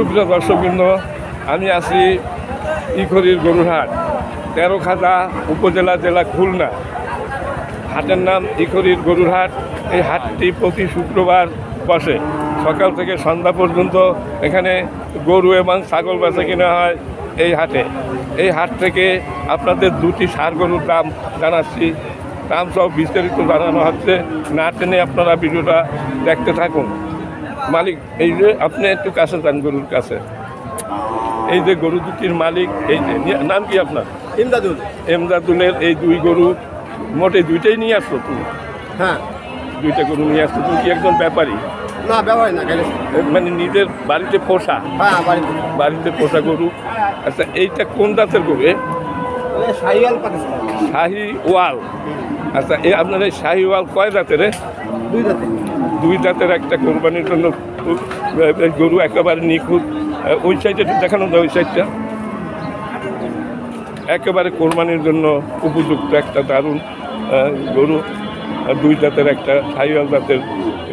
সুপ্রিয় দর্শকবৃন্দ, আমি আছি ইখরির গরুরহাট তেরো খাজা উপজেলা জেলা খুলনা। হাটের নাম ইখরির গরুরহাট। এই হাটটি প্রতি শুক্রবার বসে। সকাল থেকে সন্ধ্যা পর্যন্ত এখানে গরু এবং ছাগল বেচা কিনা হয় এই হাটে। এই হাট থেকে আপনাদের দুটি সার গরুর দাম জানাচ্ছি। দাম সব বিস্তারিত জানানো হচ্ছে। না টেনে আপনারা ভিডিওটা দেখতে থাকুন। মালিক এই যে আপনি একটু কাছে যান গরুর কাছে। এই যে গরু দুটির মালিক এই যে নাম কি আপনার? ইমদাদুল। এমদাদুলের এই দুই গরু মোটে দুইটাই নিয়ে আসছো তুমি? হ্যাঁ। দুইটা গরু নিয়ে আসছো তুমি কি একজন ব্যাপারী? না ব্যবহার না মানে নিজের বাড়িতে পোষা? হ্যাঁ বাড়িতে। বাড়িতে পোষা গরু? আচ্ছা এইটা কোন জাতের গরু শাহি ওয়াল আচ্ছা এই আপনার এই শাহি ওয়াল কয় জাতের এ? দুই দুই জাতের একটা কোরবানির জন্য গরু একেবারে নিখুঁত। ওই সাইডে দেখানো যায় ওই সাইডটা। একেবারে কোরবানির জন্য উপযুক্ত একটা দারুণ গরু আর দুই জাতের একটা সাইওয়াল জাতের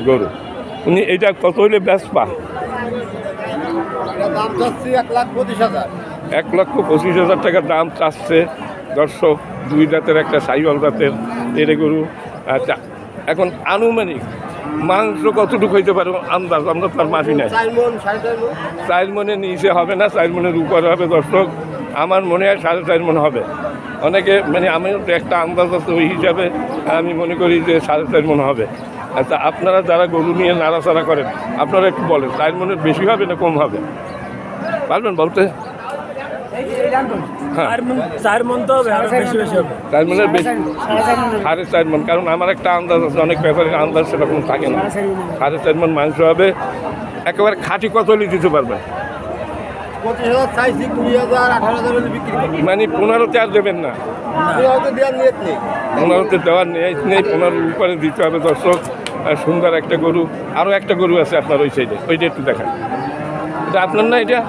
গরু। উনি এটা কত হইলে ব্যস্ত পা এটা দাম যাচ্ছে এক লক্ষ পঁচিশ হাজার টাকা দাম চাচ্ছে। দর্শক দুই জাতের একটা সাইওয়াল জাতের এরে গরু আচ্ছা এখন আনুমানিক মাংস কতটুকু হইতে পারো আন্দাজ আমরা তার মাফি নাই। চার মন মন। নিচে হবে না চার মনের উপরে হবে দর্শক। আমার মনে হয় সাড়ে চার মন হবে। অনেকে মানে আমি তো একটা আন্দাজ আছে ওই হিসাবে আমি মনে করি যে সাড়ে চার মন হবে। আচ্ছা আপনারা যারা গরু নিয়ে নাড়াচাড়া করেন আপনারা একটু বলেন চার মনের বেশি হবে না কম হবে? পারবেন বলতে? চার মন চার তো বেশি বেশি হবে। চার মনের বেশি সাড়ে চার মন কারণ আমার একটা আন্দাজ আছে অনেক ব্যাপারে আন্দাজ সেরকম থাকে না। সাড়ে চার মন মাংস হবে একেবারে খাঁটি কত হলে দিতে পারবেন করব। মানে পনেরোতে আর দেবেন না। তুমি হয়তো দেওয়ার নিয়ত নেই। পনেরোতে দেওয়ার নেই নেই পনেরোর উপরে দিতে হবে দর্শক। আর সুন্দর একটা গরু আরও একটা গরু আছে আপনার ওই সাইডে ওইটা একটু দেখান। এটা আপনার না এটা?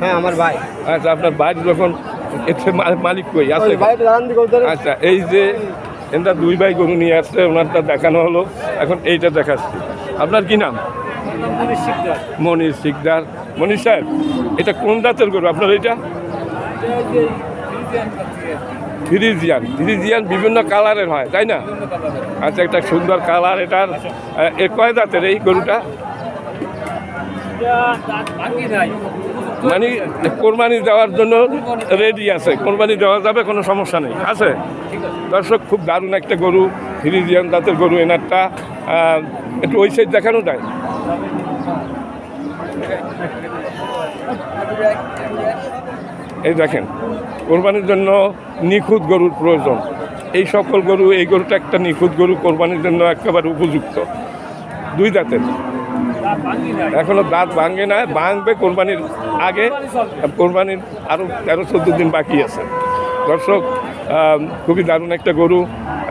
হ্যাঁ আমার ভাই। আচ্ছা আপনার বাড়ি যখন এতে মালিক কই? আছে আচ্ছা এই যে এনটা দুই ভাই গরু নিয়ে আসছে ওনারটা দেখানো হলো। এখন এইটা দেখাচ্ছি। আপনার কি নাম? মনির শিকদার। মনির সাহেব এটা কোন জাতের গরু? আপনার এটা ফ্রিজিয়ান ফ্রিজিয়ান। বিভিন্ন কালারের হয় তাই না? আচ্ছা একটা সুন্দর কালার এটার। এ কয় জাতের এই গরুটা? মানে কোরবানি দেওয়ার জন্য রেডি আছে। কোরবানি দেওয়া যাবে, কোনো সমস্যা নেই। আছে? দর্শক, খুব দারুণ একটা গরু ফ্রিজিয়ান জাতের গরু, এনারটা একটু ওই সাইড দেখানো যায়? এই দেখেন, কোরবানির জন্য নিখুঁত গরুর প্রয়োজন। এই সকল গরু, এই গরুটা একটা নিখুঁত গরু, কোরবানির জন্য একেবারে উপযুক্ত। দুই দাঁতের এখনও দাঁত ভাঙে না, ভাঙবে, কোরবানির আগে, কোরবানির আরও তেরো, চোদ্দ দিন বাকি আছে। দর্শক খুবই দারুণ একটা গরু।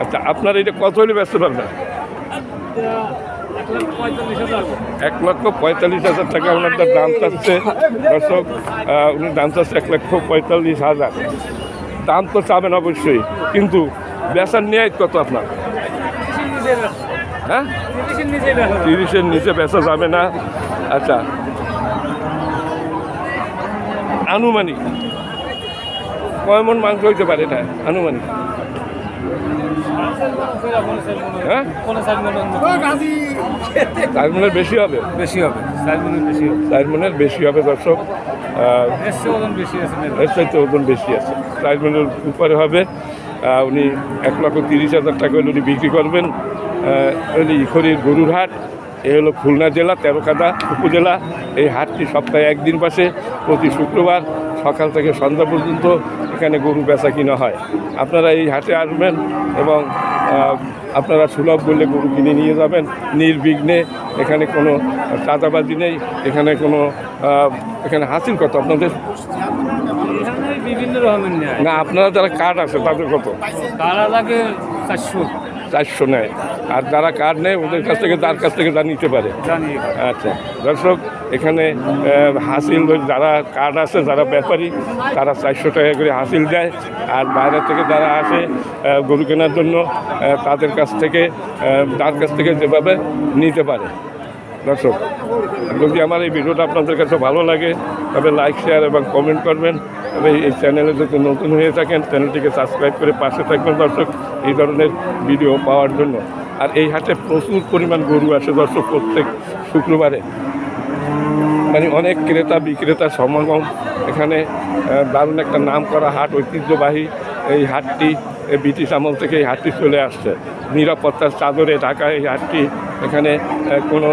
আচ্ছা আপনার এটা কত হলে ব্যস্ত পারবেন এক লক্ষ পঁয়তাল্লিশ হাজার টাকা ওনারটা দাম চাচ্ছে। দর্শক উনি দাম চাচ্ছে এক লক্ষ পঁয়তাল্লিশ হাজার। দাম তো চাবেন অবশ্যই, কিন্তু বেচার ন্যায় কত আপনার? হ্যাঁ? তিরিশের নিচে বেচা যাবে না। আচ্ছা। আনুমানিক। কয় মন মাংস হইতে পারে এটা? আনুমানিক। হ্যাঁ? চার মনের বেশি হবে? বেশি হবে। চার মনের বেশি হবে। চার মনের বেশি হবে দর্শক। আহ, এর ওজন বেশি আছে। মেয়েদের। চাইতে ওজন বেশি আছে। চার মনের উপরে হবে। উনি এক লক্ষ তিরিশ হাজার টাকা উনি বিক্রি করবেন। হলো ইখরির গরুর হাট, এ হলো খুলনা জেলা, তেরোখাদা উপজেলা। এই হাটটি সপ্তাহে একদিন পাশে প্রতি শুক্রবার সকাল থেকে সন্ধ্যা পর্যন্ত এখানে গরু বেচা কিনা হয়। আপনারা এই হাটে আসবেন এবং আপনারা সুলভ বললে গরু কিনে নিয়ে যাবেন। নির্বিঘ্নে এখানে কোনো চাঁদাবাজি নেই, এখানে কোনো এখানে হাসিল কত আপনাদের। বিভিন্ন রকমের নেয়। না আপনারা যারা কার্ড আছে তাদের কত? কারা লাগে চারশো। চারশো নেয়। আর যারা কার্ড নেয় ওদের কাছ থেকে তার কাছ থেকে তা নিতে পারে। আচ্ছা দর্শক এখানে হাসিল যারা কার্ড আছে যারা ব্যাপারী তারা চারশো টাকা করে হাসিল দেয়। আর বাইরে থেকে যারা আসে গরু কেনার জন্য তাদের কাছ থেকে তার কাছ থেকে যেভাবে নিতে পারে। দর্শক, যদি আমার এই ভিডিওটা আপনাদের কাছে ভালো লাগে, তবে লাইক শেয়ার এবং কমেন্ট করবেন। তবে এই চ্যানেলে যদি নতুন হয়ে থাকেন চ্যানেলটিকে সাবস্ক্রাইব করে পাশে থাকবেন দর্শক, এই ধরনের ভিডিও পাওয়ার জন্য। আর এই হাটে প্রচুর পরিমাণ গরু আসে দর্শক প্রত্যেক শুক্রবারে। মানে অনেক ক্রেতা, বিক্রেতা সমাগম। এখানে দারুণ একটা নাম করা হাট, ঐতিহ্যবাহী এই হাটটি ব্রিটিশ আমল থেকে এই হাটটি চলে আসছে। নিরাপত্তার চাদরে ঢাকা এই হাটটি এখানে কোনো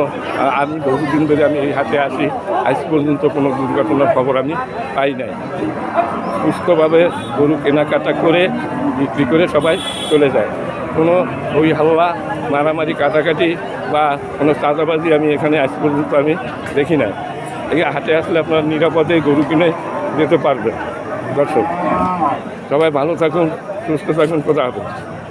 আমি বহুদিন ধরে আমি এই হাটে আসি আজ পর্যন্ত কোনো দুর্ঘটনার খবর আমি পাই নাই। সুস্থভাবে গরু কেনাকাটা করে, বিক্রি করে সবাই চলে যায়। কোনো ওই হাল্লা, মারামারি, কাটাকাটি বা কোনো চাঁদাবাজি আমি এখানে আজ পর্যন্ত আমি দেখি না এই হাটে আসলে আপনার নিরাপদে গরু কিনে যেতে পারবেন। দর্শক, সবাই ভালো থাকুন, সুস্থ থাকুন, কোথা হবে।